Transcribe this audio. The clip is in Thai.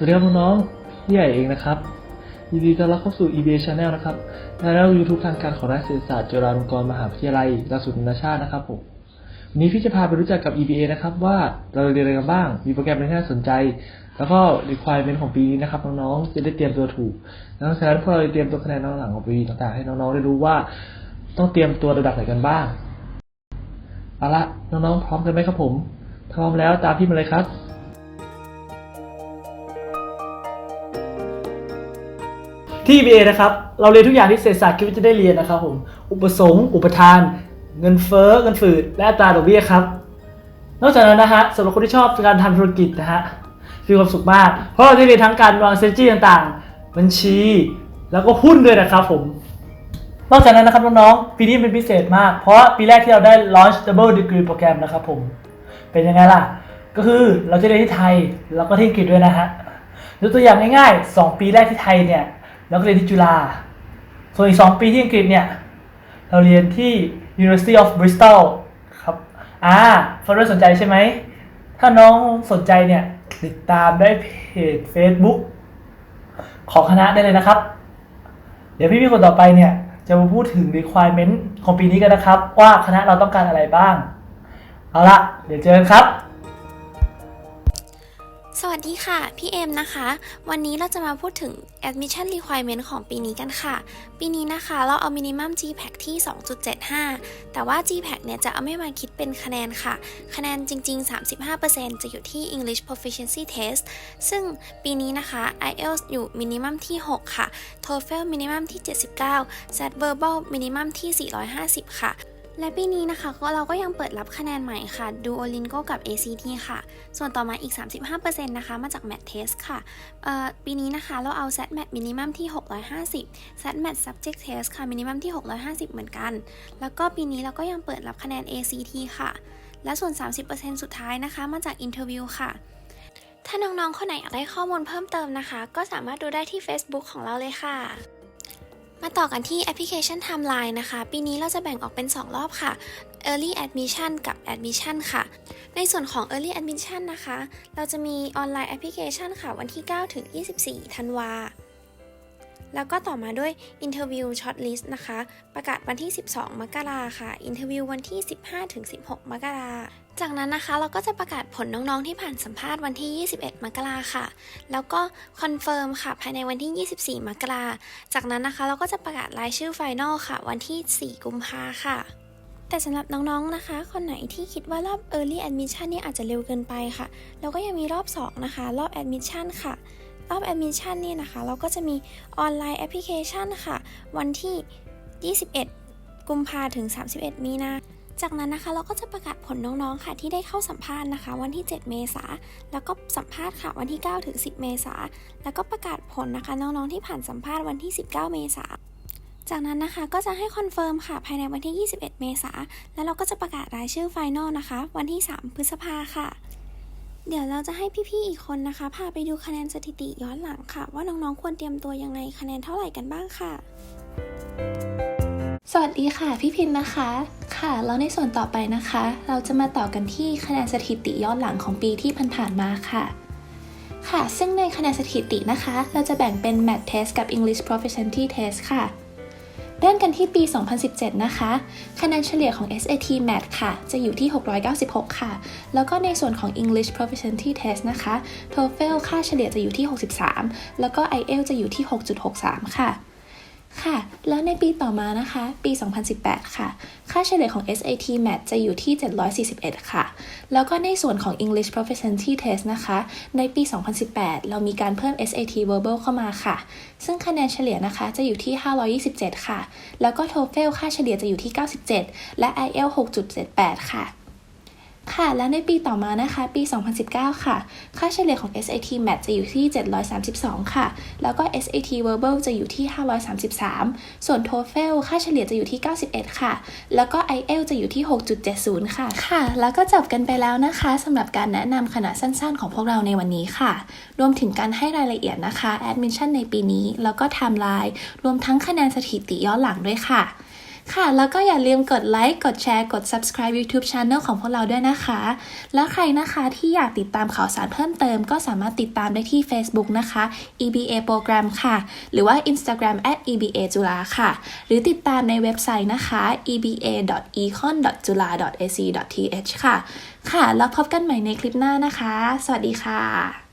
สวัสดีครับน้องๆพี่ใหญ่เองนะครับยินดีต้อนรับเข้าสู่ EBA Channel นะครับและยูทูบทางการของนักเศรษฐศาสตร์จุฬาลงกรณ์มหาวิทยาลัยหลักสูตรนานาชาตินะครับผมวันนี้พี่จะพาไปรู้จักกับ EBA นะครับว่าเราเรียนอะไรกันบ้าง มีโปรแกรมอะไรที่น่าสนใจ แล้วก็ requirement ของปีนี้นะครับน้องๆจะได้เตรียมตัวถูกดังนั้นพวกเราเตรียมตัวคะแนนน้องหลังของปีต่างๆ ให้น้องๆได้รู้ว่า ต้องเตรียมตัวระดับไหนกันบ้างเอาละน้องๆพร้อมกันไหมครับผมพร้อมแล้วตามพี่มาเลยครับ ที่ BA นะครับ เราเรียนทุกอย่างที่เศรษฐศาสตร์คิดว่าจะได้เรียนนะครับผมอุปสงค์ อุปทาน เงินเฟ้อเงินฝืดและอัตราดอกเบี้ยครับ นอกจากนั้นนะฮะสำหรับคนที่ชอบการทำธุรกิจนะฮะมีความสุขมาก เพราะเราได้เรียนทั้งการวางเซนจี้ต่างๆ บัญชี แล้วก็หุ้นด้วยนะครับผมนอกจากนั้นนะครับน้องๆปีนี้เป็นพิเศษมาก เพราะปีแรกที่เราได้ launch double degree โปรแกรมนะครับผม เป็นยังไงล่ะ ก็คือเราจะเรียนที่ไทยแล้วก็ที่อังกฤษด้วยนะฮะยกตัวอย่างง่ายๆ 2 ปีแรกที่ไทยเนี่ย เราก็เรียนที่จุฬา ส่วนอีก 2 ปีที่อังกฤษเนี่ย เราเรียนที่ University of Bristol ครับ อ่าฟังด้วยสนใจใช่ไหม ถ้าน้องสนใจเนี่ย ติดตามได้เพจ Facebook ของคณะได้เลยนะครับ เดี๋ยวพี่ๆคนต่อไปเนี่ย จะมาพูดถึง requirement ของปีนี้กันนะครับ ว่าคณะเราต้องการอะไรบ้าง เอาละเดี๋ยวเจอกันครับ สวัสดีค่ะ พี่เอ็มนะคะ วันนี้เราจะมาพูดถึง admission requirement ของปีนี้กันค่ะ ปีนี้นะคะเราเอา minimum GPAC ที่ 2.75 แต่ว่า GPAC เนี่ยจะเอาไม่มาคิดเป็นคะแนนค่ะ คะแนนจริง ๆ 35%จะอยู่ที่ English Proficiency Test ซึ่งปีนี้นะคะ IELTS อยู่ minimum ที่ 6 ค่ะ TOEFL minimum ที่ 79 SAT Verbal minimum ที่ 450 ค่ะ และปีนี้นะคะก็เราก็ยังเปิดรับคะแนนใหม่ค่ะ Duolingo กับ ACT ค่ะ ส่วนต่อมาอีก 35%นะคะ มาจาก Math Test ค่ะปีนี้นะคะเราเอา SAT Math Minimum ที่ 650 SAT Math Subject Test ค่ะ Minimum ที่ 650 เหมือนกัน แล้วก็ปีนี้เราก็ยังเปิดรับคะแนน ACT ค่ะ และส่วน 30%สุดท้ายนะคะ มาจาก Interview ค่ะถ้าน้องๆ คนไหนอยากได้ข้อมูลเพิ่มเติมนะคะ ก็สามารถดูได้ที่ Facebook ของเราเลยค่ะ มาต่อกันที่แอปพลิเคชัน Timeline นะคะ ปีนี้เราจะแบ่งออกเป็น 2 รอบค่ะ Early Admission กับ Admission ค่ะ ในส่วนของ Early Admission นะคะ เราจะมีออนไลน์แอปพลิเคชันค่ะ วันที่ 9 ถึง 24 ธันวา แล้วก็ต่อมาด้วย Interview Shortlist นะคะ ประกาศวันที่ 12 มกราค่ะ Interview วันที่ 15-16 มกราจากนั้นนะคะเราก็จะประกาศผลน้องๆที่ผ่านสัมภาษณ์วันที่ 21 มกราค่ะ แล้วก็คอนเฟิร์มค่ะภายในวันที่ 24 มกราจากนั้นนะคะเราก็จะประกาศรายชื่อไฟนอลค่ะ วันที่ 4 กุมภาค่ะแต่สำหรับน้องๆ นะคะ คนไหนที่คิดว่ารอบ Early Admission เนี่ยอาจจะเร็วเกินไปค่ะ เราก็ยังมีรอบ 2 นะคะ รอบ Admission ค่ะ รอบ Admission เนี่ยนะคะ เราก็จะมีออนไลน์แอปพลิเคชันค่ะ วันที่ 21 กุมภาถึง 31 มีนาจากนั้นนะคะเราก็จะประกาศผลน้องๆค่ะ ที่ได้เข้าสัมภาษณ์นะคะ วันที่ 7 เมษาแล้วก็สัมภาษณ์ค่ะวันที่ 9 ถึง 10 เมษาแล้วก็ประกาศผลนะคะน้องๆที่ผ่านสัมภาษณ์วันที่ 19 เมษาจากนั้นนะคะก็จะให้คอนเฟิร์มค่ะภายในวันที่ 21 เมษาแล้วเราก็จะประกาศรายชื่อไฟนอลนะคะ วันที่ 3 พฤษภาค่ะ เดี๋ยวเราจะให้พี่ๆอีกคนนะคะ พาไปดูคะแนนสถิติย้อนหลังค่ะ ว่าน้องๆควรเตรียมตัวยังไงคะแนนเท่าไหร่กันบ้างค่ะ สวัสดีค่ะ พี่พินนะคะ ค่ะ แล้วในส่วนต่อไปนะคะ เราจะมาต่อกันที่คะแนนสถิติย้อนหลังของปีที่ผ่านๆมาค่ะ ค่ะ ซึ่งในคะแนนสถิตินะคะ เราจะแบ่งเป็น Math Test กับ English Proficiency Test ค่ะ เริ่มกันที่ปี 2017 นะคะ คะแนนเฉลี่ยของ SAT Math ค่ะ จะอยู่ที่ 696 ค่ะ แล้วก็ในส่วนของ English Proficiency Test นะคะ TOEFL ค่าเฉลี่ยจะอยู่ที่ 63 แล้วก็ IELTS จะอยู่ที่ 6.63 ค่ะ ค่ะ แล้วในปีต่อมานะคะ ปี 2018 ค่ะ ค่าเฉลี่ยของ SAT Math จะอยู่ที่ 741 ค่ะ แล้วก็ในส่วนของ English Proficiency Test นะคะ ในปี 2018 เรามีการเพิ่ม SAT Verbal เข้ามาค่ะ ซึ่งคะแนนเฉลี่ยนะคะจะอยู่ที่ 527 ค่ะ แล้วก็ TOEFL ค่าเฉลี่ยจะอยู่ที่ 97 และ IELTS 6.78 ค่ะ ค่ะ และในปีต่อมานะคะ ปี 2019 ค่ะ ค่าเฉลี่ยของ SAT Math จะอยู่ที่ 732 ค่ะ แล้วก็ SAT Verbal จะอยู่ที่ 533 ส่วน TOEFL ค่าเฉลี่ยจะอยู่ที่ 91 ค่ะ แล้วก็ IELTS จะอยู่ที่ 6.70 ค่ะ ค่ะ แล้วก็จบกันไปแล้วนะคะสำหรับการแนะนำคณะสั้นๆ ของพวกเราในวันนี้ค่ะ รวมถึงการให้รายละเอียดนะคะ Admission ในปีนี้ แล้วก็ Timeline รวมทั้งคะแนนสถิติย้อนหลังด้วยค่ะ ค่ะ แล้วก็อย่าลืมกดไลค์กดแชร์กด subscribe YouTube Channel ของพวกเราด้วยนะคะ แล้วใครนะคะที่อยากติดตามข่าวสารเพิ่มเติม ก็สามารถติดตามได้ที่ Facebook นะคะ EBA Program ค่ะ หรือว่า Instagram at EBA จุฬาค่ะ หรือติดตามในเว็บไซต์นะคะ eba.econ.jula.ac.th ค่ะ ค่ะ แล้วพบกันใหม่ในคลิปหน้านะคะ สวัสดีค่ะ